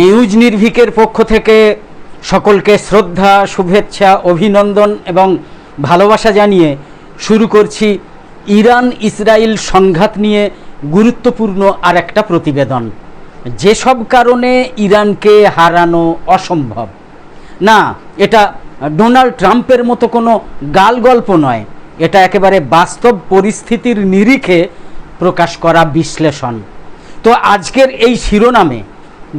News নির্ভিকের পক্ষ থেকে সকলকে শ্রদ্ধা, শুভেচ্ছা, অভিনন্দন এবং ভালোবাসা জানিয়ে শুরু করছি ইরান ইসরায়েল সংঘাত নিয়ে গুরুত্বপূর্ণ আর একটা প্রতিবেদন। যেসব কারণে ইরানকে হারানো অসম্ভব। না, এটা ডোনাল্ড ট্রাম্পের মতো কোনো গাল গল্প নয়। এটা একেবারে বাস্তব পরিস্থিতির নিরিখে প্রকাশ করা বিশ্লেষণ। তো আজকের এই শিরোনামে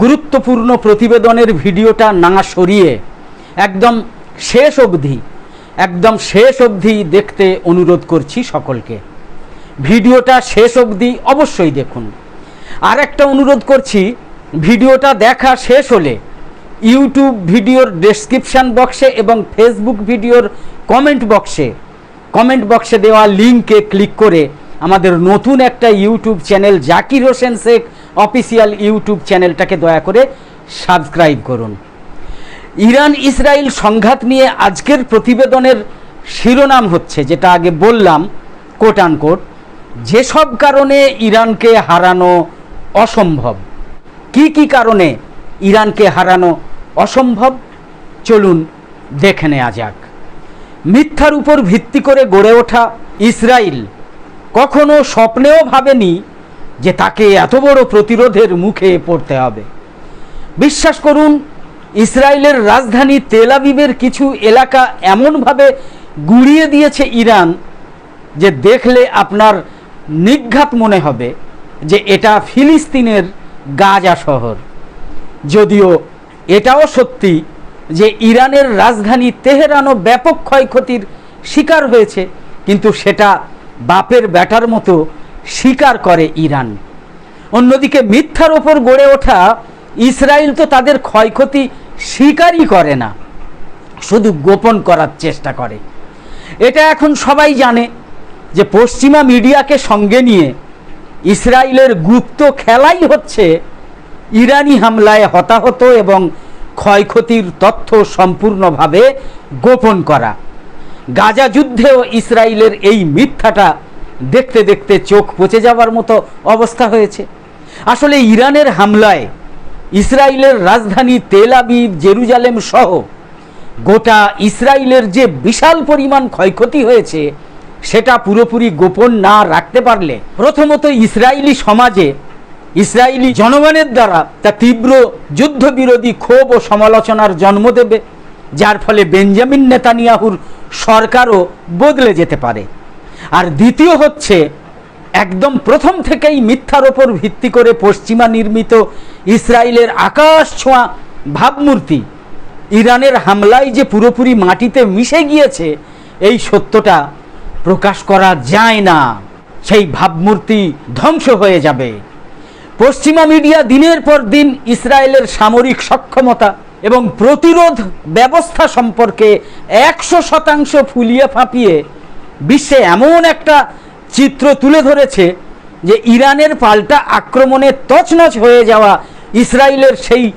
গুরুত্বপূর্ণ প্রতিবেদনের ভিডিওটা না সরিয়ে একদম শেষ অবধি, একদম শেষ অবধি দেখতে অনুরোধ করছি সকলকে। ভিডিওটা শেষ অবধি অবশ্যই দেখুন। আর একটা অনুরোধ করছি, ভিডিওটা দেখা শেষ হলে ইউটিউব ভিডিওর ডেসক্রিপশান বক্সে এবং ফেসবুক ভিডিওর কমেন্ট বক্সে কমেন্ট বক্সে দেওয়া লিঙ্কে ক্লিক করে আমাদের নতুন একটা YouTube channel Zakir Hossain Sheikh official YouTube চ্যানেলটাকে দয়া করে সাবস্ক্রাইব করুন। ইরান ইসরায়েল সংঘাত নিয়ে আজকের প্রতিবেদনের শিরোনাম হচ্ছে, যেটা আগে বললাম কোট আনকোট যেসব কারণে ইরানকে হারানো অসম্ভব। কি কি কারণে ইরানকে হারানো অসম্ভব? চলুন দেখে নেওয়া যাক। মিথ্যার উপর ভিত্তি করে গড়ে ওঠা ইসরায়েল কখনো স্বপ্নেও ভাবেনি যে তাকে এত বড় প্রতিরোধের মুখে পড়তে হবে। বিশ্বাস করুন, ইসরায়েলের রাজধানী তেল আবিবের কিছু এলাকা এমনভাবে গুড়িয়ে দিয়েছে ইরান যে দেখলে আপনার নিঘাত মনে হবে যে এটা ফিলিস্তিনের গাজা শহর। যদিও এটাও সত্যি যে ইরানের রাজধানী তেহরানও ব্যাপক ক্ষয়ক্ষতির শিকার হয়েছে, কিন্তু সেটা বাপের ব্যাটার মতো স্বীকার করে ইরান। অন্যদিকে মিথ্যার ওপর গড়ে ওঠা ইসরায়েল তো তাদের ক্ষয়ক্ষতি স্বীকারই করে না, শুধু গোপন করার চেষ্টা করে। এটা এখন সবাই জানে যে পশ্চিমা মিডিয়াকে সঙ্গে নিয়ে ইসরায়েলের গুপ্ত খেলাই হচ্ছে ইরানি হামলায় হতাহত এবং ক্ষয়ক্ষতির তথ্য সম্পূর্ণভাবে গোপন করা। গাজা যুদ্ধেও ইসরায়েলের এই মিথ্যাটা দেখতে দেখতে চোখ পচে যাওয়ার মতো অবস্থা হয়েছে। আসলে ইরানের হামলায় ইসরায়েলের রাজধানী তেল আবিব, জেরুজালেম সহ গোটা ইসরায়েলের যে বিশাল পরিমাণ ক্ষয়ক্ষতি হয়েছে, সেটা পুরোপুরি গোপন না রাখতে পারলে প্রথমত ইসরায়েলি সমাজে ইসরায়েলি জনগণের দ্বারা তা তীব্র যুদ্ধবিরোধী ক্ষোভ ও সমালোচনার জন্ম দেবে, যার ফলে বেঞ্জামিন নেতানিয়াহুর সরকারও বদলে যেতে পারে। আর দ্বিতীয় হচ্ছে, একদম প্রথম থেকেই মিথ্যার ওপর ভিত্তি করে পশ্চিমা নির্মিত ইসরায়েলের আকাশ ছোঁয়া ভাবমূর্তি, ইরানের হামলায় যে পুরোপুরি মাটিতে মিশে গিয়েছে, এই সত্যটা প্রকাশ করা যায় না। সেই ভাবমূর্তি ধ্বংস হয়ে যাবে। পশ্চিমা মিডিয়া দিনের পর দিন ইসরায়েলের সামরিক সক্ষমতা এবং প্রতিরোধ ব্যবস্থা সম্পর্কে একশো শতাংশ ফুলিয়ে ফাঁপিয়ে বিশ্বে এমন একটা চিত্র তুলে ধরেছে যে ইরানের পাল্টা আক্রমণে তছনছ হয়ে যাওয়া ইসরায়েলের সেই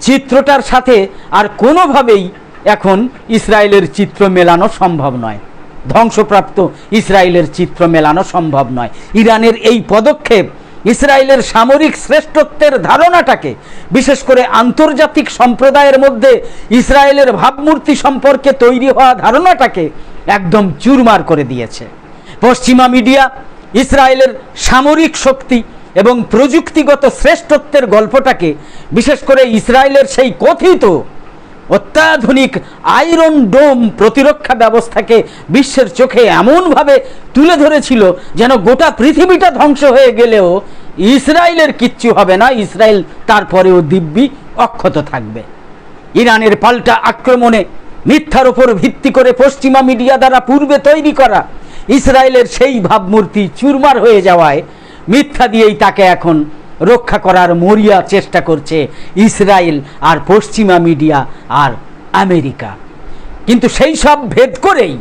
চিত্রটার সাথে আর কোনোভাবেই এখন ইসরায়েলের চিত্র মেলানো সম্ভব নয়। ধ্বংসপ্রাপ্ত ইসরায়েলের চিত্র মেলানো সম্ভব নয়। ইরানের এই পদক্ষেপ, ইসরায়েলের সামরিক শ্রেষ্ঠত্বের ধারণাটাকে, বিশেষ করে আন্তর্জাতিক সম্প্রদায়ের মধ্যে ইসরায়েলের ভাবমূর্তি সম্পর্কে তৈরি হওয়া ধারণাটাকে একদম চুরমার করে দিয়েছে। পশ্চিমা মিডিয়া ইসরায়েলের সামরিক শক্তি এবং প্রযুক্তিগত শ্রেষ্ঠত্বের গল্পটাকে, বিশেষ করে ইসরায়েলের সেই কথিত অত্যাধুনিক আয়রন ডোম প্রতিরক্ষা ব্যবস্থাকে বিশ্বের চোখে এমনভাবে তুলে ধরেছিল যেন গোটা পৃথিবীটা ধ্বংস হয়ে গেলেও ইসরায়েলের কিচ্ছু হবে না, ইসরায়েল তারপরেও দিব্যি অক্ষত থাকবে। ইরানের পাল্টা আক্রমণে মিথ্যার ওপর ভিত্তি করে পশ্চিমা মিডিয়া দ্বারা পূর্বে তৈরি করা ইসরায়েলের সেই ভাবমূর্তি চুরমার হয়ে যাওয়ায় মিথ্যা দিয়েই তাকে এখন রক্ষা করার মরিয়া চেষ্টা করছে ইসরায়েল আর পশ্চিমা মিডিয়া আর আমেরিকা। কিন্তু সেই সব ভেদ করেই,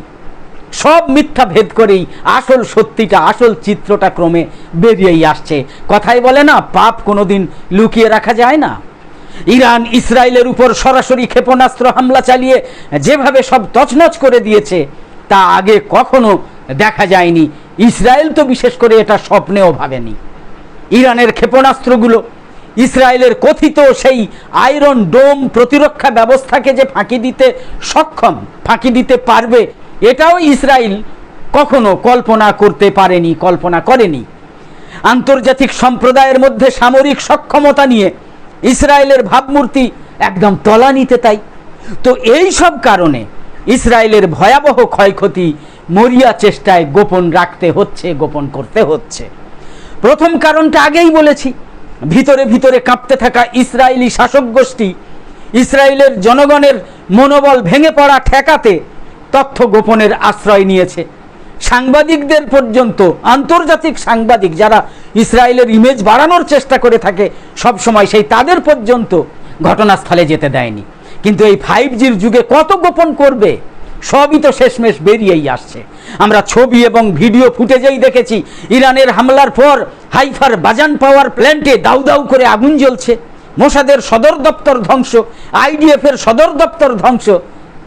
সব মিথ্যা ভেদ করেই আসল সত্যিটা, আসল চিত্রটা ক্রমে বেরিয়েই আসছে। কথাই বলে না, পাপ কোনোদিন লুকিয়ে রাখা যায় না। ইরান ইসরায়েলের উপর সরাসরি ক্ষেপণাস্ত্র হামলা চালিয়ে যেভাবে সব তছনছ করে দিয়েছে, তা আগে কখনো দেখা যায়নি। ইসরায়েল তো বিশেষ করে এটা স্বপ্নেও ভাবেনি। ইরানের ক্ষেপণাস্ত্রগুলো, ইসরায়েলের কথিত সেই আয়রন ডোম প্রতিরক্ষা ব্যবস্থাকে যে ফাঁকি দিতে সক্ষম, ফাঁকি দিতে পারবে, এটাও ইসরায়েল কখনো কল্পনা করতে পারেনি, কল্পনা করেনি। আন্তর্জাতিক সম্প্রদায়ের মধ্যে সামরিক সক্ষমতা নিয়ে ইসরায়েলের ভাবমূর্তি একদম তলানিতে তাই। তো এই সব কারণে ইসরায়েলের ভয়াবহ ক্ষয়ক্ষতি মরিয়া চেষ্টায় গোপন রাখতে হচ্ছে, গোপন করতে হচ্ছে। প্রথম কারণটা আগেই বলেছি, ভিতরে ভিতরে কাঁপতে থাকা ইসরায়েলি শাসক গোষ্ঠী, ইসরায়েলের জনগণের মনোবল ভেঙে পড়া ঠেকাতে তথ্য গোপনের আশ্রয় নিয়েছে। সাংবাদিকদের পর্যন্ত, আন্তর্জাতিক সাংবাদিক যারা ইসরায়েলের ইমেজ বাড়ানোর চেষ্টা করে থাকে, সব সময় সেই তাদের পর্যন্ত ঘটনাস্থলে যেতে দেয়নি। কিন্তু এই ফাইভ জির যুগে কত গোপন করবে? সবই তো শেষমেশ বেরিয়েই আসছে। আমরা ছবি এবং ভিডিও ফুটেজেই দেখেছি, ইরানের হামলার পর হাইফার বাজান পাওয়ার প্ল্যান্টে দাউ দাউ করে আগুন জ্বলছে। মোসাদের সদর দপ্তর ধ্বংস, আইডিএফের সদর দপ্তর ধ্বংস।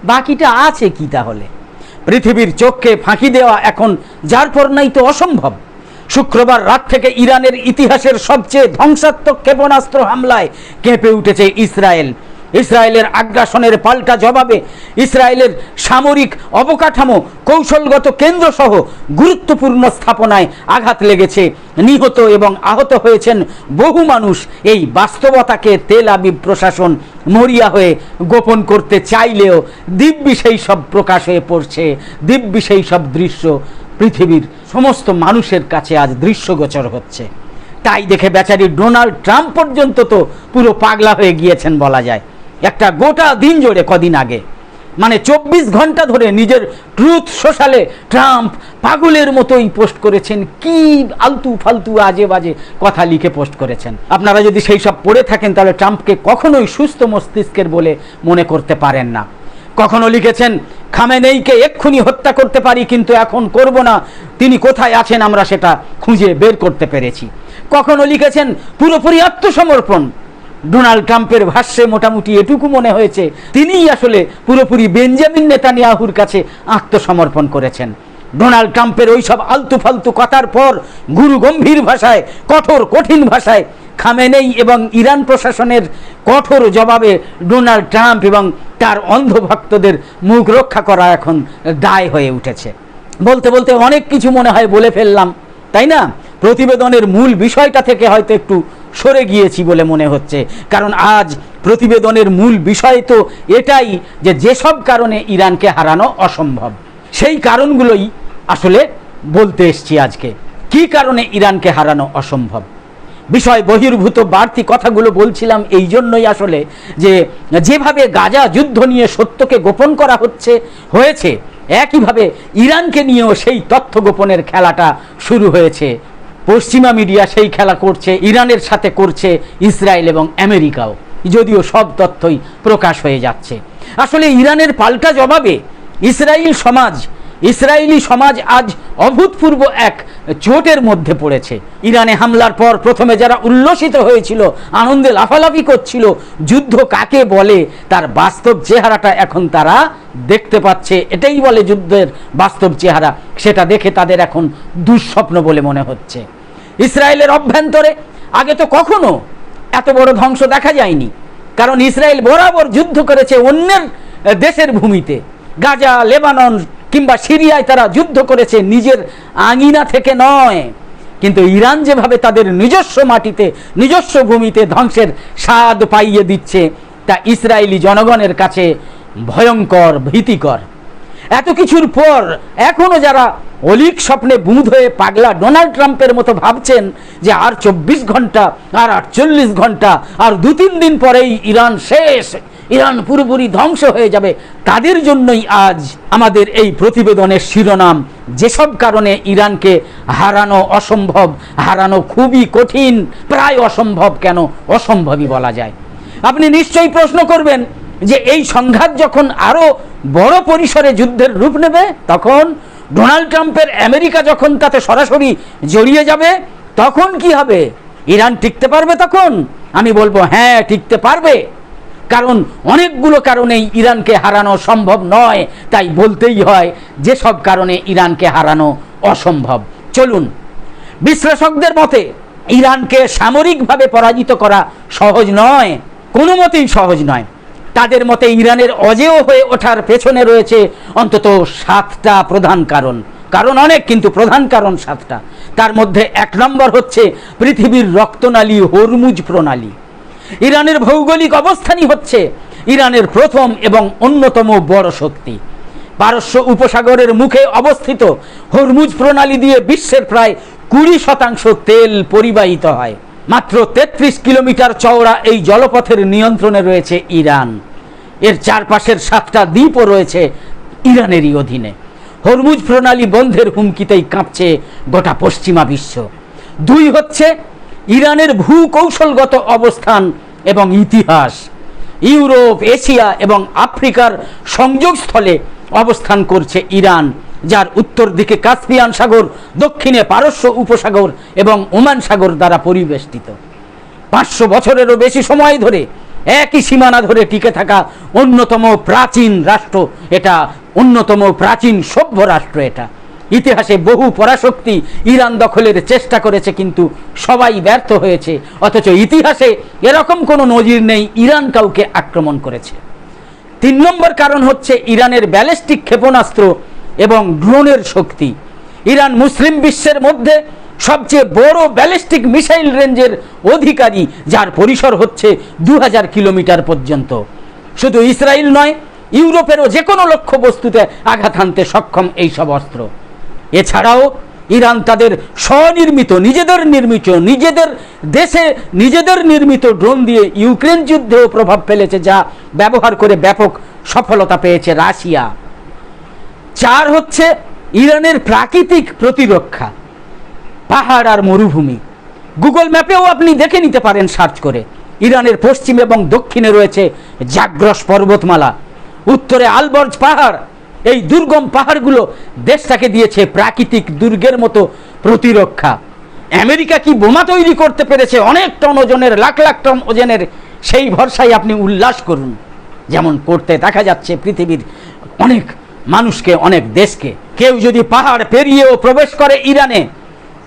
বাকিটা আছে কি তাহলে? পৃথিবীর চোখকে ফাঁকি দেওয়া এখন যার পর নাই তো অসম্ভব। শুক্রবার রাত থেকে ইরানের ইতিহাসের সবচেয়ে ধ্বংসাত্মক ক্ষেপণাস্ত্র হামলায় কেঁপে উঠেছে ইসরায়েল। ইসরায়েলের আগ্রাসনের পাল্টা জবাবে ইসরায়েলের সামরিক অবকাঠামো কৌশলগত কেন্দ্রসহ গুরুত্বপূর্ণ স্থাপনায় আঘাত লেগেছে। নিহত এবং আহত হয়েছেন বহু মানুষ। এই বাস্তবতাকে তেল আবিব প্রশাসন মরিয়া হয়ে গোপন করতে চাইলেও দিব্যি সেই সব প্রকাশ হয়ে পড়ছে। দিব্যি সেই সব দৃশ্য পৃথিবীর সমস্ত মানুষের কাছে আজ দৃশ্যগোচর হচ্ছে। তাই দেখে বেচারি ডোনাল্ড ট্রাম্প পর্যন্ত তো পুরো পাগলা হয়ে গিয়েছেন বলা যায়। একটা গোটা দিন জোরে কদিন আগে। মানে চব্বিশ ঘণ্টা ধরে নিজের ট্রুথ সোশ্যালে ট্রাম্প পাগলের মতোই পোস্ট করেছেন, কি আলতু ফালতু আজে বাজে কথা লিখে পোস্ট করেছেন। আপনারা যদি সেই সব পড়ে থাকেন, তাহলে ট্রাম্পকে কখনোই সুস্থ মস্তিষ্কের বলে মনে করতে পারেন না। কখনো লিখেছেন, খামেনেইকে এক্ষুনি হত্যা করতে পারি, কিন্তু এখন করব না। তিনি কোথায় আছেন, আমরা সেটা খুঁজে বের করতে পেরেছি। কখনো লিখেছেন, পুরোপুরি আত্মসমর্পণ। ডোনাল্ড ট্রাম্পের ভাষ্যে মোটামুটি এটুকু মনে হয়েছে, তিনিই আসলে পুরোপুরি বেঞ্জামিন নেতানিয়াহুর কাছে আত্মসমর্পণ করেছেন। ডোনাল্ড ট্রাম্পের ওই সব আলতু ফালতু কথার পর গুরু গম্ভীর ভাষায়, কঠোর কঠিন ভাষায় খামেনেই এবং ইরান প্রশাসনের কঠোর জবাবে ডোনাল্ড ট্রাম্প এবং তার অন্ধভক্তদের মুখ রক্ষা করা এখন দায় হয়ে উঠেছে। বলতে বলতে অনেক কিছু মনে হয় বলে ফেললাম, তাই না? প্রতিবেদনের মূল বিষয়টা থেকে হয়তো একটু সরে গিয়েছি বলে মনে হচ্ছে। কারণ আজ প্রতিবেদনের মূল বিষয় তো এটাই যে যেসব কারণে ইরানকে হারানো অসম্ভব, সেই কারণগুলোই আসলে বলতে এসছি আজকে। কি কারণে ইরানকে হারানো অসম্ভব? বিষয় বহির্ভূত বাড়তি কথাগুলো বলছিলাম এই জন্যই আসলে যে যেভাবে গাজা যুদ্ধ নিয়ে সত্যকে গোপন করা হচ্ছে, হয়েছে, একইভাবে ইরানকে নিয়েও সেই তথ্য গোপনের খেলাটা শুরু হয়েছে। পশ্চিমা মিডিয়া সেই খেলা করছে, ইরানের সাথে করছে, ইসরায়েল এবং আমেরিকাও। যদিও সব তথ্যই প্রকাশ হয়ে যাচ্ছে। আসলে ইরানের পাল্টা জবাবে ইসরায়েল সমাজ, ইসরায়েলি সমাজ আজ অভূতপূর্ব এক চোটের মধ্যে পড়েছে। ইরানে হামলার পর প্রথমে যারা উল্লসিত হয়েছিল, আনন্দে লাফালাফি করছিল, যুদ্ধ কাকে বলে, তার বাস্তব চেহারাটা এখন তারা দেখতে পাচ্ছে। এটাই বলে যুদ্ধের বাস্তব চেহারা। সেটা দেখে তাদের এখন দুঃস্বপ্ন বলে মনে হচ্ছে। ইসরায়েলের অভ্যন্তরে। আগে তো কখনো এত বড় ধ্বংস দেখা যায়নি। কারণ ইসরায়েল বরাবর যুদ্ধ করেছে অন্যের দেশের ভূমিতে। গাজা, লেবানন কিংবা সিরিয়ায় তারা যুদ্ধ করেছে নিজের আঙিনা থেকে নয়। কিন্তু ইরান যেভাবে তাদের নিজস্ব মাটিতে, নিজস্ব ভূমিতে ধ্বংসের স্বাদ পাইয়ে দিচ্ছে, তা ইসরায়েলি জনগণের কাছে ভয়ঙ্কর, ভীতিকর। এত কিছুর পর এখনও যারা অলিক স্বপ্নে বুঁদ হয়ে পাগলা ডোনাল্ড ট্রাম্পের মতো ভাবছেন যে আর চব্বিশ ঘণ্টা, আর আটচল্লিশ ঘণ্টা, আর দু তিন দিন পরেই ইরান শেষ। ইরান পুরোপুরি ধ্বংস হয়ে যাবে। তাদের জন্যই আজ আমাদের এই প্রতিবেদনের শিরোনাম। যেসব কারণে ইরানকে হারানো অসম্ভব, হারানো খুবই কঠিন, প্রায় অসম্ভব কেন অসম্ভবই বলা যায়। আপনি নিশ্চয়ই প্রশ্ন করবেন যে এই সংঘাত যখন আরও বড় পরিসরে যুদ্ধের রূপ নেবে, তখন ডোনাল্ড ট্রাম্পের আমেরিকা যখন তাতে সরাসরি জড়িয়ে যাবে, তখন কি হবে? ইরান টিকতে পারবে তখন? আমি বলব হ্যাঁ টিকতে পারবে। কারণ অনেকগুলো কারণেই ইরানকে হারানো সম্ভব নয়, তাই বলতেই হয়, যেসব কারণে ইরানকে হারানো অসম্ভব। চলুন, বিশ্লেষকদের মতে, ইরানকে সামরিকভাবে পরাজিত করা সহজ নয়, কোনো মতেই সহজ নয়। তাদের মতে ইরানের অজেয় হয়ে ওঠার পেছনে রয়েছে অন্তত সাতটা প্রধান কারণ। কারণ অনেক, কিন্তু প্রধান কারণ সাতটা। তার মধ্যে এক নম্বর হচ্ছে পৃথিবীর রক্তনালী হরমুজ প্রণালী। ইরানের ভৌগোলিক অবস্থানই হচ্ছে ইরানের প্রথম এবং অন্যতম বড় শক্তি। পারস্য উপসাগরের মুখে অবস্থিত হরমুজ প্রণালী দিয়ে বিশ্বের প্রায় কুড়ি শতাংশ তেল পরিবাহিত হয়। মাত্র তেত্রিশ কিলোমিটার চওড়া এই জলপথের নিয়ন্ত্রণে রয়েছে ইরান। এর চারপাশের সাতটা দ্বীপও রয়েছে ইরানেরই অধীনে। হরমুজ প্রণালী বন্ধের হুমকিতেই কাঁপছে গোটা পশ্চিমা বিশ্ব। দুই হচ্ছে ইরানের ভূকৌশলগত অবস্থান এবং ইতিহাস। ইউরোপ, এশিয়া এবং আফ্রিকার সংযোগস্থলে অবস্থান করছে ইরান। যার উত্তর দিকে কাস্পিয়ান সাগর, দক্ষিণে পারস্য উপসাগর এবং ওমান সাগর দ্বারা পরিবেষ্টিত। পাঁচশো বছরেরও বেশি সময় ধরে একই সীমানা ধরে টিকে থাকা অন্যতম প্রাচীন রাষ্ট্র এটা, অন্যতম প্রাচীন সভ্য রাষ্ট্র এটা। ইতিহাসে বহু পরাশক্তি ইরান দখলের চেষ্টা করেছে কিন্তু সবাই ব্যর্থ হয়েছে, অথচ ইতিহাসে এরকম কোনো নজির নেই, ইরান কাউকে আক্রমণ করেছে। তিন নম্বর কারণ হচ্ছে ইরানের ব্যালিস্টিক ক্ষেপণাস্ত্র এবং ড্রোনের শক্তি। ইরান মুসলিম বিশ্বের মধ্যে সবচেয়ে বড় ব্যালিস্টিক মিসাইল রেঞ্জের অধিকারী, যার পরিসর হচ্ছে দু হাজার কিলোমিটার পর্যন্ত। শুধু ইসরায়েল নয়, ইউরোপেরও যে কোনো লক্ষ্য বস্তুতে আঘাত হানতে সক্ষম এই সব অস্ত্র। এছাড়াও, ইরান তাদের স্বনির্মিত, নিজেদের নির্মিত, নিজেদের দেশে নিজেদের নির্মিত ড্রোন দিয়ে ইউক্রেন যুদ্ধেও প্রভাব ফেলেছে, যা ব্যবহার করে ব্যাপক সফলতা পেয়েছে রাশিয়া। চার হচ্ছে ইরানের প্রাকৃতিক প্রতিরক্ষা, পাহাড় আর মরুভূমি। গুগল ম্যাপেও আপনি দেখে নিতে পারেন সার্চ করে। ইরানের পশ্চিম এবং দক্ষিণে রয়েছে জাগ্রস পর্বতমালা। উত্তরে আলবর্জ পাহাড়, এই দুর্গম পাহাড়গুলো দেশটাকে দিয়েছে প্রাকৃতিক দুর্গের মতো প্রতিরক্ষা। আমেরিকা কি বোমা তৈরি করতে পেরেছে অনেক টন ওজনের, লাখ লাখ টন ওজনের, সেই ভরসায় আপনি উল্লাস করুন। যেমন করতে দেখা যাচ্ছে পৃথিবীর অনেক মানুষকে, অনেক দেশকে। কেউ যদি পাহাড় পেরিয়েও প্রবেশ করে ইরানে,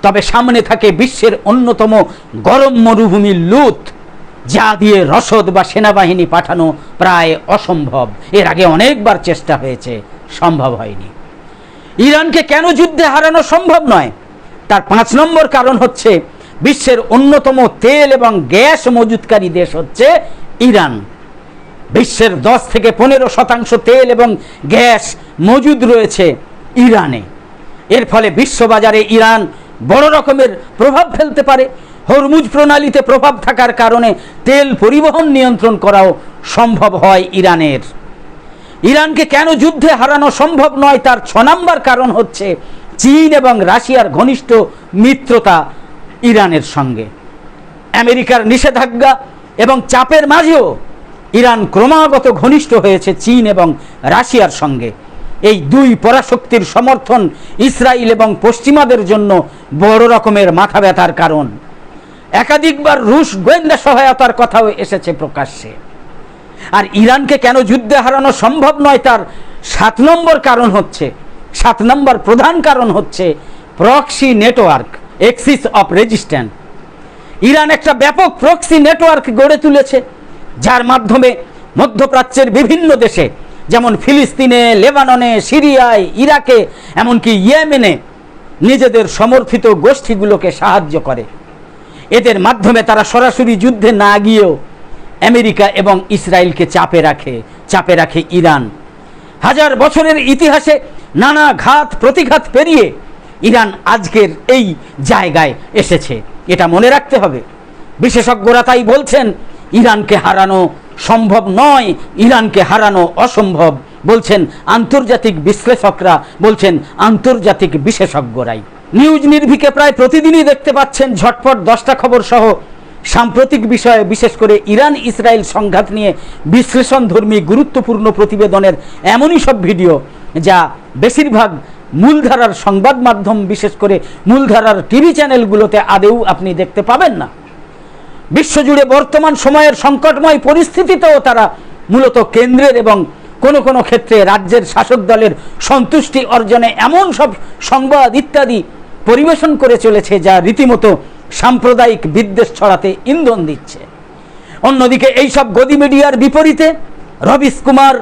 তবে সামনে থাকে বিশ্বের অন্যতম গরম মরুভূমি লুত, যা দিয়ে রসদ বা সেনাবাহিনী পাঠানো প্রায় অসম্ভব। এর আগে অনেকবার চেষ্টা হয়েছে, সম্ভব হয়নি। ইরানকে কেন যুদ্ধে হারানো সম্ভব নয়? তার পাঁচ নম্বর কারণ হচ্ছে, বিশ্বের অন্যতম তেল এবং গ্যাস মজুতকারী দেশ হচ্ছে ইরান। বিশ্বের দশ থেকে পনেরো শতাংশ তেল এবং গ্যাস মজুদ রয়েছে ইরানে। এর ফলে বিশ্ববাজারে ইরান বড় রকমের প্রভাব ফেলতে পারে। হরমুজ প্রণালীতে প্রভাব থাকার কারণে তেল পরিবহন নিয়ন্ত্রণ করাও সম্ভব হয় ইরানের। ইরানকে কেন যুদ্ধে হারানো সম্ভব নয় তার ছ নম্বর কারণ হচ্ছে চীন এবং রাশিয়ার ঘনিষ্ঠ মিত্রতা ইরানের সঙ্গে। আমেরিকার নিষেধাজ্ঞা এবং চাপের মাঝেও ইরান ক্রমাগত ঘনিষ্ঠ হয়েছে চীন এবং রাশিয়ার সঙ্গে। এই দুই পরাশক্তির সমর্থন ইসরায়েল এবং পশ্চিমাদের জন্য বড় রকমের মাথা ব্যথার কারণ। একাধিকবার রুশ গোয়েন্দা সহায়তার কথাও এসেছে প্রকাশ্যে। আর ইরানকে কেন যুদ্ধে হারানো সম্ভব নয় তার সাত নম্বর কারণ হচ্ছে, সাত নম্বর প্রধান কারণ হচ্ছে proxy network axis of resistance Iran একটা ব্যাপক প্রক্সি নেটওয়ার্ক গড়ে তুলেছে। যার মাধ্যমে মধ্যপ্রাচ্যের বিভিন্ন দেশে, যেমন ফিলিস্তিনে, লেবাননে, সিরিয়ায়, ইরাকে, এমনকি ইয়েমেনে নিজেদের সমর্থিত গোষ্ঠীগুলোকে সাহায্য করে। এদের মাধ্যমে তারা সরাসরি যুদ্ধে না গিয়েও আমেরিকা এবং ইসরায়েলকে চাপে রাখে চাপে রাখে ইরান। হাজার বছরের ইতিহাসে নানা ঘাত প্রতিঘাত পেরিয়ে ইরান আজকের এই জায়গায় এসেছে। এটা মনে রাখতে হবে। বিশেষজ্ঞরা তাই বলছেন ইরানকে হারানো সম্ভব নয়, ইরানকে হারানো অসম্ভব, বলছেন আন্তর্জাতিক বিশ্লেষকরা, বলছেন আন্তর্জাতিক বিশেষজ্ঞরাই। নিউজ নির্ভিকে প্রায় প্রতিদিনই দেখতে পাচ্ছেন ঝটপট দশটা খবর সহ। সাম্প্রতিক বিষয়ে বিশেষ করে ইরান ইসরায়েল সংঘাত নিয়ে বিশ্লেষণধর্মী গুরুত্বপূর্ণ প্রতিবেদনের এমনই সব ভিডিও, যা বেশিরভাগ মূলধারার সংবাদ মাধ্যম, বিশেষ করে মূলধারার টিভি চ্যানেলগুলোতে আদেও আপনি দেখতে পাবেন না। বিশ্বজুড়ে বর্তমান সময়ের সংকটময় পরিস্থিতিতেও তারা মূলত কেন্দ্রের এবং কোনো কোনো ক্ষেত্রে রাজ্যের শাসক দলের সন্তুষ্টি অর্জনে এমন সব সংবাদ ইত্যাদি পরিবেশন করে চলেছে যা রীতিমতো সাম্প্রদায়িক বিদ্বেষ ছড়াতে ইন্ধন দিচ্ছে। অন্যদিকে এইসব গদি মিডিয়ার বিপরীতে রবিশ কুমার,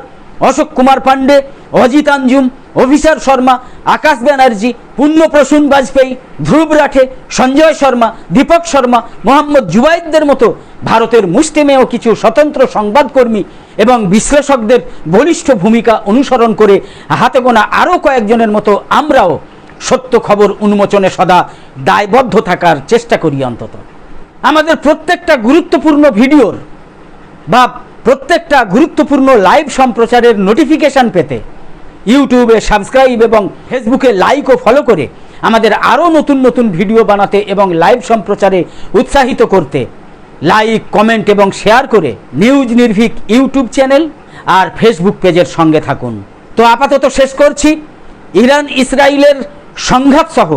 অশোক কুমার পাণ্ডে, অজিত আঞ্জুম অভিষার শর্মা, আকাশ ব্যানার্জি পুণ্যপ্রসূন বাজপেয়ী, ধ্রুব রাঠে, সঞ্জয় শর্মা, দীপক শর্মা, মোহাম্মদ জুবাইদদের মতো ভারতের মুষ্টিমেয় কিছু স্বতন্ত্র সংবাদকর্মী এবং বিশ্লেষকদের বলিষ্ঠ ভূমিকা অনুসরণ করে হাতে গোনা আরও কয়েকজনের মতো আমরাও সত্য খবর উন্মোচনে সদা দায়বদ্ধ থাকার চেষ্টা করি অন্তত। আমাদের প্রত্যেকটা গুরুত্বপূর্ণ ভিডিওর বা প্রত্যেকটা গুরুত্বপূর্ণ লাইভ সম্প্রচারের নোটিফিকেশান পেতে ইউটিউবে সাবস্ক্রাইব এবং ফেসবুকে লাইক ও ফলো করে আমাদের আরও নতুন নতুন ভিডিও বানাতে এবং লাইভ সম্প্রচারে উৎসাহিত করতে। লাইক কমেন্ট এবং শেয়ার করে নিউজ নির্ভীক ইউটিউব চ্যানেল আর ফেসবুক পেজের সঙ্গে থাকুন। তো আপাতত শেষ করছি। ইরান ইসরায়েলের সংঘাত সহ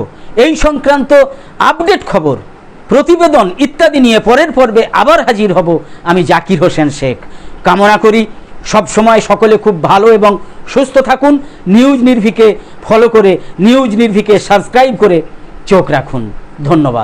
এই সংক্রান্ত আপডেট খবর, প্রতিবেদন ইত্যাদি নিয়ে পরের পর্বে আবার হাজির হব আমি জাকির হোসেন শেখ। কামনা করি সব সময় সকলে খুব ভালো এবং সুস্থ থাকুন নিউজ নির্ভিকে ফলো করে নিউজ নির্ভিকে সাবস্ক্রাইব করে চোখ রাখুন। ধন্যবাদ।